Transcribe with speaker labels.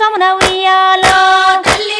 Speaker 1: కమల ఉయ్యాలో
Speaker 2: తల్లి